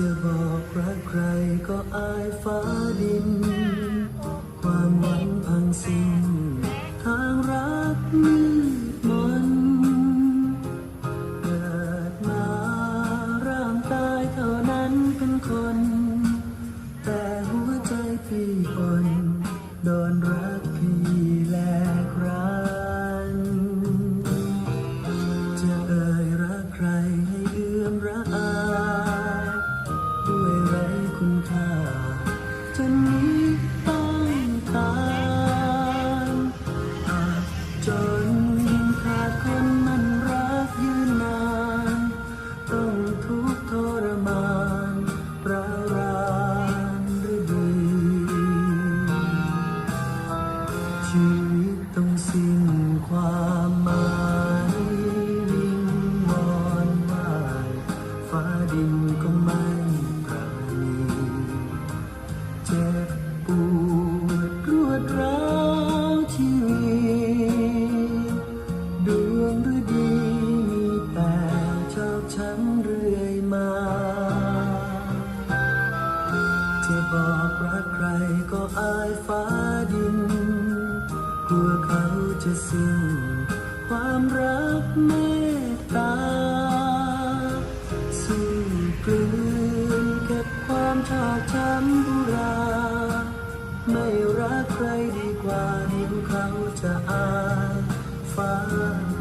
จะบอกรักใครก็อายฟ้าดิน ความหมายวิงวอนไหวฟ้าดินก็ไม่ปราณีเจ็บปวดรวดร้าวชีวิตดวงฤดีมีแต่ชอบช้ำเรื่อยมาจะบอกรักใครก็อายฟ้าดินกลัวเขา จะสิ้นความรักเมตตาสู้กลืนกับความชอบช้ำบุรา ไม่รักใครดีกว่าเดี๋ยวเขาจะอายฟ้า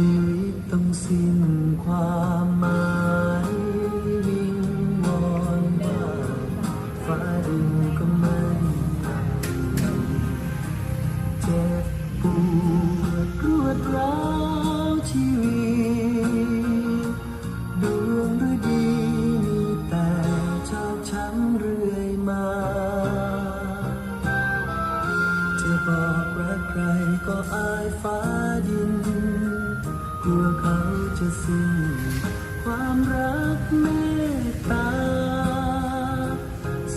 ชีวิตต้องสิ้นความหมายวิงวอนว่าฟ้าดินก็ไม่อาจเจ็บปวดรวดร้าวชีวิตดวงฤดีมีแต่ชอบช้ำเรื่อยมาจะบอกรักใครก็อายฟ้าดิน ลัวเขาจะสิ้นความรักเมตตา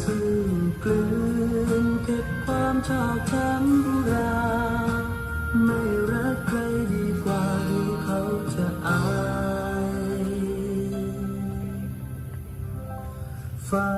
สู้กลืนเก็บความชอบช้ำบุรา ไม่รักใครดีกว่าที่เขาจะอายฟ้า